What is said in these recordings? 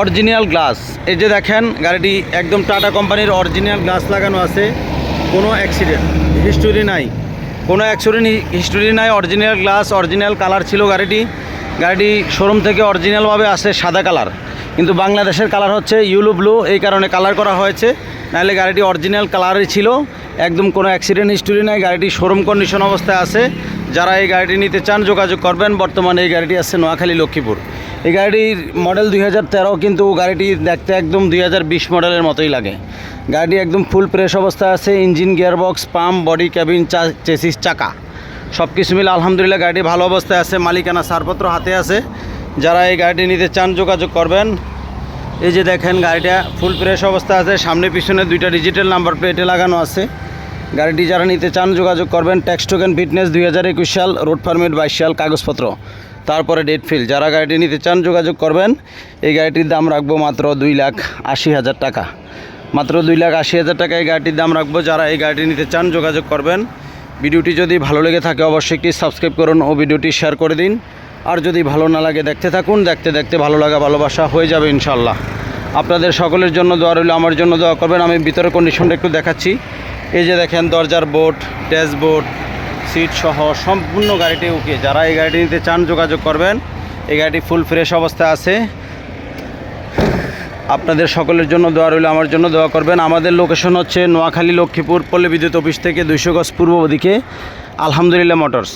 Original glass. এই যে দেখেন, গাড়িটি একদম টাটা কোম্পানির অরিজিনাল গ্লাস লাগানো আছে। কোনো অ্যাক্সিডেন্ট হিস্টোরি নাই। কোনো অ্যাক্সিডেন্ট হিস্টোরি নাই, অরিজিনাল গ্লাস, অরিজিনাল কালার ছিল গাড়িটি। গাড়িটি শোরুম থেকে অরিজিনালভাবে আসে সাদা কালার। কিন্তু বাংলাদেশের কালার হচ্ছে ইউলো ব্লু এই কারণে কালার করা হয়েছে। নাহলে গাড়িটি অরিজিনাল কালারই ছিল। একদম কোনো অ্যাক্সিডেন্ট হিস্টোরি নাই, গাড়িটি শোরুম কন্ডিশন অবস্থায় আছে। যারা এই গাড়িটি নিতে চান, যোগাযোগ করবেন। বর্তমানে এই গাড়িটি আছে নোয়াখালী লক্ষ্মীপুর। এই গাড়িটির মডেল দুই হাজার তেরো, কিন্তু গাড়িটি দেখতে একদম দুই হাজার বিশ মডেলের মতোই লাগে। গাড়িটি একদম ফুল প্রেস অবস্থায় আছে engine gearbox pump body cabin chassis চাকা। সব কিছু মিলে আলহামদুলিল্লাহ গাড়িটি ভালো অবস্থায় আছে, মালিকানা ছাড়পত্র হাতে আছে। যারা এই গাড়িটি নিতে চান, যোগাযোগ করবেন। এই যে দেখেন, গাড়িটা ফুল ফ্রেশ অবস্থা আছে। সামনে, পিছনে দুইটা ডিজিটাল নাম্বার প্লেটে লাগানো আছে। গাড়িটি যারা নিতে চান, যোগাযোগ করবেন ট্যাক্স টোকেন ফিটনেস দুই হাজার একুশ সাল রোড পারমিট বাইশ সাল, কাগজপত্র। তারপরে ডেট ফিল যারা গাড়িটি নিতে চান, যোগাযোগ করবেন। এই গাড়িটির দাম রাখব মাত্র দুই লাখ আশি হাজার টাকা। মাত্র দুই লাখ আশি হাজার টাকা এই গাড়িটির দাম রাখব। যারা এই গাড়িটি নিতে চান, যোগাযোগ করবেন। ভিডিওটি যদি ভালো লেগে থাকে, অবশ্যই একটি সাবস্ক্রাইব করুন ও ভিডিওটি শেয়ার করে দিন। আর যদি ভালো না লাগে দেখতে থাকুন, দেখতে দেখতে ভালো লাগা, ভালোবাসা হয়ে যাবে ইনশাল্লাহ আপনাদের সকলের জন্য দোয়া রইল, আমার জন্য দোয়া করবেন, আমি ভিতরের কন্ডিশনটা একটু দেখাচ্ছি। এই যে দেখেন, দরজার বোর্ড ড্যাশবোর্ড সিট সহ সম্পূর্ণ গাড়িটি ওকে যারা এই গাড়িটি নিতে চান, যোগাযোগ করবেন। এই গাড়িটি ফুল ফ্রেশ অবস্থায় আছে। আপনাদের সকলের জন্য দোয়া রইল, আমার জন্য দোয়া করবেন। আমাদের লোকেশন হচ্ছে নোয়াখালী লক্ষ্মীপুর পল্লী বিদ্যুৎ অফিস থেকে দুইশো গজ পূর্ব দিকে, আলহামদুলিল্লাহ মোটরস।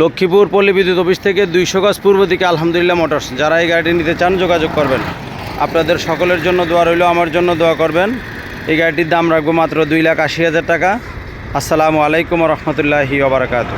লক্ষ্মীপুর পল্লী বিদ্যুৎ অফিস থেকে দুইশো গজ পূর্ব দিকে আলহামদুলিল্লাহ মোটরস। যারা এই গাড়িটি নিতে চান, যোগাযোগ করবেন। আপনাদের সকলের জন্য দোয়া রইল, আমার জন্য দোয়া করবেন। এই গাড়িটির দাম রাখব মাত্র দুই লাখ আশি হাজার টাকা। আসসালামু আলাইকুম রহমতুল্লাহি ওবরাকাতু